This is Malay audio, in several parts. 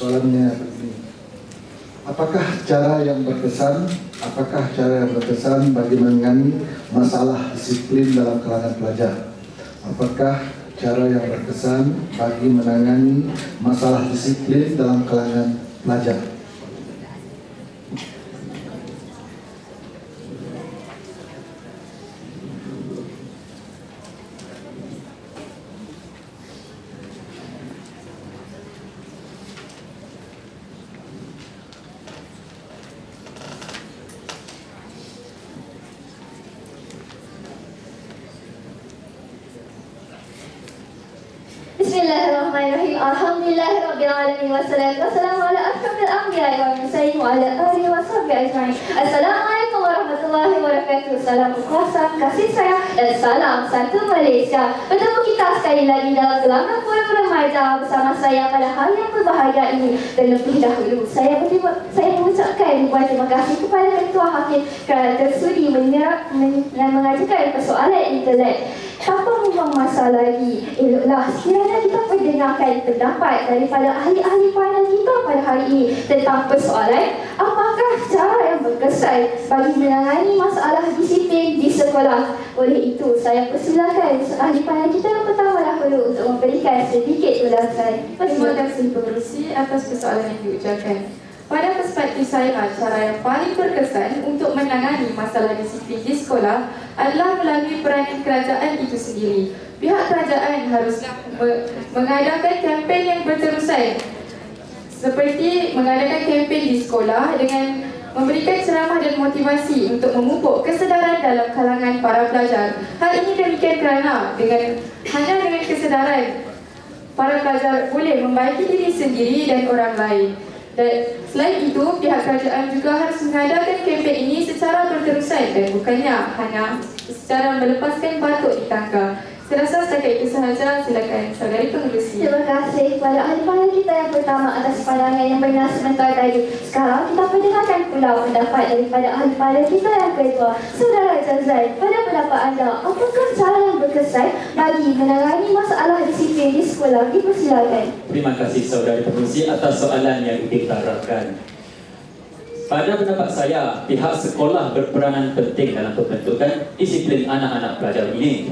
soalannya begini. Apakah cara yang berkesan, apakah cara yang berkesan bagi menangani masalah disiplin dalam kalangan pelajar? Apakah cara yang berkesan bagi menangani masalah disiplin dalam kalangan pelajar? Bismillahirrahmanirrahim. Alhamdulillahirabbil wassalatu wassalamu ala asyrafil anbiya'i wal mursalin wa ala alihi washabbihi ajma'in. Assalamualaikum warahmatullahi wabarakatuh. Salam kuasa, kasih sayang dan salam satu Malaysia. Bertemu kita sekali lagi dalam gelanggang forum remaja bersama saya pada hari yang berbahagia ini. Terlebih dahulu, saya berterima, saya mengucapkan ribuan terima kasih kepada Ketua Hakim kerana tersudi menyerap men, dan mengajukan persoalan intelek. Tanpa membuang masa lagi, eloklah sekiranya kita mendengarkan pendapat daripada ahli-ahli panel kita pada hari ini tentang persoalan apakah cara yang berkesan bagi menangani masalah disiplin di sekolah. Oleh itu, saya persilakan ahli panel kita yang pertama dahulu untuk memberikan sedikit ulasan. Terima kasih pengerusi atas persoalan yang diucapkan. Pada perspektif saya, cara yang paling berkesan untuk menangani masalah disiplin di sekolah adalah melalui peranan kerajaan itu sendiri. Pihak kerajaan haruslah me- mengadakan kempen yang berterusan seperti mengadakan kempen di sekolah dengan memberikan ceramah dan motivasi untuk memupuk kesedaran dalam kalangan para pelajar. Hal ini demikian kerana dengan hanya dengan kesedaran para pelajar boleh membaiki diri sendiri dan orang lain. Dan selain itu, pihak kerajaan juga harus mengadakan kempen ini secara berterusan dan bukannya hanya secara melepaskan batuk di tangga. Saya setakat itu sahaja. Silakan saudari pengerusi. Terima kasih kepada ahli panel kita yang pertama atas pandangan yang benar sebentar tadi. Sekarang kita pendengarkan pula pendapat daripada ahli panel kita yang kedua. Saudara Jazai, pada pendapat anda, apakah cara berkesan bagi menangani masalah disiplin di sekolah? Dipersilakan. Terima kasih saudari pengurusi atas soalan yang ditarafkan. Pada pendapat saya, pihak sekolah berperanan penting dalam pembentukan disiplin anak-anak pelajar ini.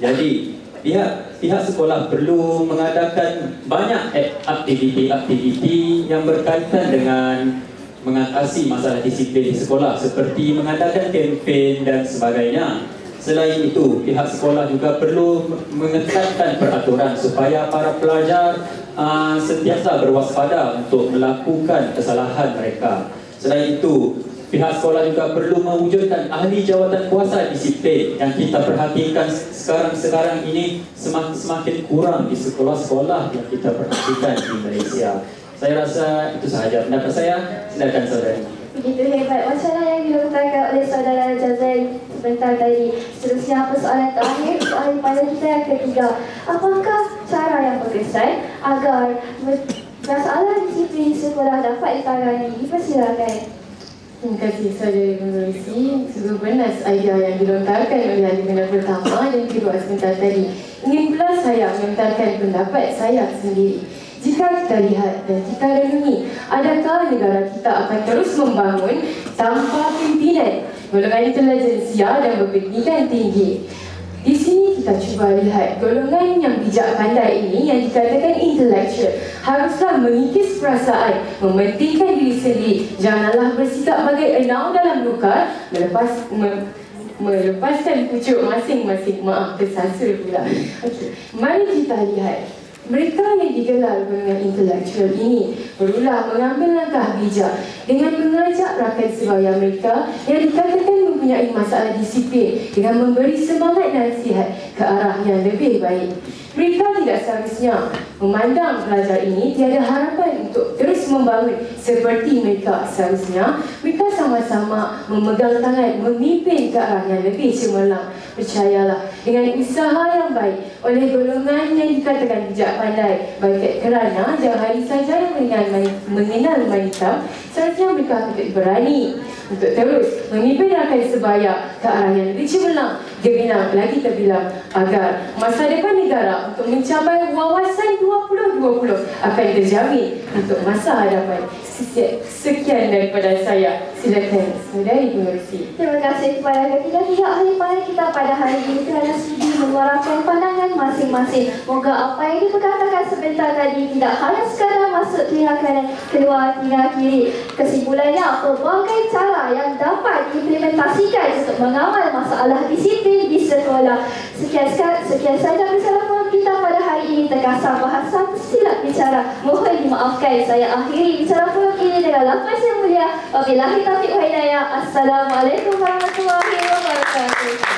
Jadi, pihak pihak sekolah perlu mengadakan banyak ak- aktiviti-aktiviti yang berkaitan dengan mengatasi masalah disiplin di sekolah seperti mengadakan kempen dan sebagainya. Selain itu, pihak sekolah juga perlu mengetatkan peraturan supaya para pelajar uh, sentiasa berwaspada untuk melakukan kesalahan mereka. Selain itu, pihak sekolah juga perlu mewujudkan ahli jawatan kuasa disiplin yang kita perhatikan sekarang-sekarang ini semakin, semakin kurang di sekolah-sekolah yang kita perhatikan di Malaysia. Saya rasa itu sahaja pendapat saya. Silakan saudari. Begitu hebat wacana yang dilontarkan oleh saudara Jazai sebentar tadi. Seterusnya persoalan terakhir untuk ahli panel kita yang ketiga. Apakah cara yang berkesan agar masalah disiplin di sekolah dapat ditangani? Dipersilakan. Terima kasih saudara pengerusi. Sungguh benar idea yang dilontarkan oleh ahli pertama dan kedua sebentar tadi. Ingin pula saya melontarkan pendapat saya sendiri. Jika kita lihat dan kita renungi, adakah negara kita akan terus membangun tanpa pimpinan golongan intelijensia dan berpendidikan tinggi? Di sini kita cuba lihat golongan yang bijak pandai ini yang dikatakan intellectual haruslah mengikis perasaan, mementingkan diri sendiri. Janganlah bersikap bagai enau dalam luka, melepas me, melepaskan pucuk masing-masing. Maaf, tersasul pula. Okey, mari kita lihat mereka yang digelar golongan intelektual ini berulah mengambil langkah bijak dengan mengajak rakan sebaya mereka yang dikatakan mempunyai masalah disiplin dengan memberi semangat nasihat ke arah yang lebih baik. Mereka tidak seharusnya memandang pelajar ini tiada harapan untuk terus membangun seperti mereka. Seharusnya mereka sama-sama memegang tangan memimpin ke arah yang lebih cemerlang. Percayalah, dengan usaha yang baik oleh golongan yang dikatakan bijak pandai, baik kerana jauh hari yang mengenal, mengenal wanita, seharusnya mereka akan berani untuk terus memimpin rakan sebaya ke arah yang lebih cemerlang Geminang lagi terbilang agar masa depan negara untuk mencapai wawasan 2020 akan terjamin untuk masa hadapan. Sekian, sekian daripada saya. Silakan saudari pengerusi. Terima kasih kepada ketiga-tiga ahli panel kita pada hari ini kerana sudi menyuarakan pandangan masing-masing. Moga apa yang diperkatakan sebentar tadi tidak hanya sekadar masuk telinga kanan, keluar telinga kiri. Kesimpulannya, pelbagai cara yang dapat diimplementasikan untuk mengawal masalah disiplin di sekolah. Sekian, sekian saja bersama hari ini terkasar bahasa silap bicara. Mohon dimaafkan saya akhiri bicara forum ini dengan lafaz yang mulia. Wabillahi taufiq wa hidayah. Assalamualaikum warahmatullahi wabarakatuh.